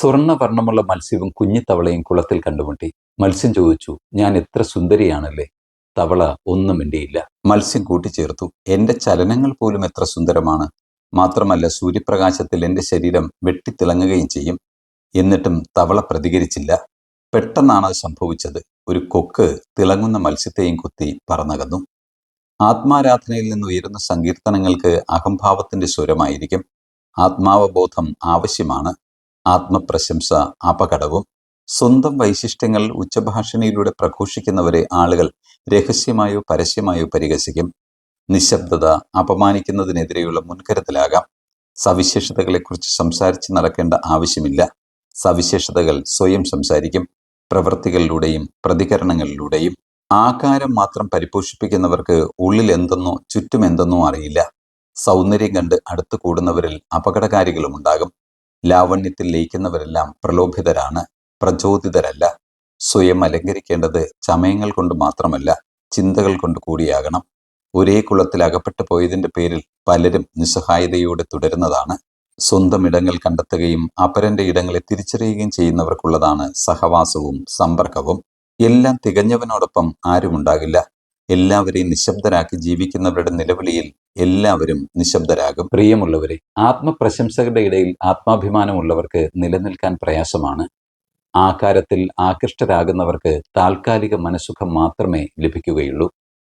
സ്വർണവർണമുള്ള മത്സ്യവും കുഞ്ഞിത്തവളയും കുളത്തിൽ കണ്ടുമുട്ടി. മത്സ്യം ചോദിച്ചു ഞാൻ എത്ര സുന്ദരിയാണല്ലേ തവള ഒന്നും മിണ്ടിയില്ല. മത്സ്യം കൂട്ടിച്ചേർത്തു. എന്റെ ചലനങ്ങൾ പോലും എത്ര സുന്ദരമാണ്. മാത്രമല്ല സൂര്യപ്രകാശത്തിൽ എന്റെ ശരീരം വെട്ടിത്തിളങ്ങുകയും ചെയ്യും. എന്നിട്ടും തവള പ്രതികരിച്ചില്ല. പെട്ടെന്നാണ് അത് സംഭവിച്ചത്. ഒരു കൊക്ക് തിളങ്ങുന്ന മത്സ്യത്തെയും കുത്തി പറന്നകന്നു. ആത്മാരാധനയിൽ നിന്ന് ഉയരുന്ന സങ്കീർത്തനങ്ങൾക്ക് അഹംഭാവത്തിന്റെ സ്വരമായിരിക്കും. ആത്മാവബോധം ആവശ്യമാണ്. ആത്മപ്രശംസ അപകടവും സ്വന്തം വൈശിഷ്ട്യങ്ങൾ ഉച്ചഭാഷണിയിലൂടെ പ്രഘോഷിക്കുന്നവരെ ആളുകൾ രഹസ്യമായോ പരസ്യമായോ പരിഹസിക്കും. നിശബ്ദത അപമാനിക്കുന്നതിനെതിരെയുള്ള മുൻകരുതലാകാം. സവിശേഷതകളെക്കുറിച്ച് സംസാരിച്ച് നടക്കേണ്ട ആവശ്യമില്ല. സവിശേഷതകൾ സ്വയം സംസാരിക്കും. പ്രവൃത്തികളിലൂടെയും പ്രതികരണങ്ങളിലൂടെയും. ആകാരം മാത്രം പരിപോഷിപ്പിക്കുന്നവർക്ക് ഉള്ളിൽ എന്തെന്നോ ചുറ്റും എന്തെന്നോ അറിയില്ല. സൗന്ദര്യം കണ്ട് അടുത്തു കൂടുന്നവരിൽ അപകടകാരികളും ഉണ്ടാകും ലാവണ്യത്തിൽ ലയിക്കുന്നവരെല്ലാം പ്രലോഭിതരാണ് പ്രചോദിതരല്ല. സ്വയം അലങ്കരിക്കേണ്ടത് ചമയങ്ങൾ കൊണ്ട് മാത്രമല്ല ചിന്തകൾ കൊണ്ട് കൂടിയാകണം. ഒരേ കുളത്തിൽ അകപ്പെട്ടു പോയതിന്റെ പേരിൽ പലരും നിസ്സഹായതയോടെ തുടരുന്നതാണ്. സ്വന്തം ഇടങ്ങൾ കണ്ടെത്തുകയും അപരന്റെ ഇടങ്ങളെ തിരിച്ചറിയുകയും ചെയ്യുന്നവർക്കുള്ളതാണ് സഹവാസവും സമ്പർക്കവും. എല്ലാം തികഞ്ഞവനോടൊപ്പം ആരുമുണ്ടാകില്ല. എല്ലാവരെയും നിശബ്ദരാക്കി ജീവിക്കുന്നവരുടെ നിലവിളിയിൽ എല്ലാവരും നിശബ്ദരാകും. പ്രിയമുള്ളവരെ ആത്മപ്രശംസകളുടെ ഇടയിൽ ആത്മാഭിമാനമുള്ളവർക്ക് നിലനിൽക്കാൻ പ്രയാസമാണ്. ആകാരത്തിൽ ആകൃഷ്ടരാകുന്നവർക്ക് താൽക്കാലിക മനസുഖം മാത്രമേ ലഭിക്കുകയുള്ളൂ.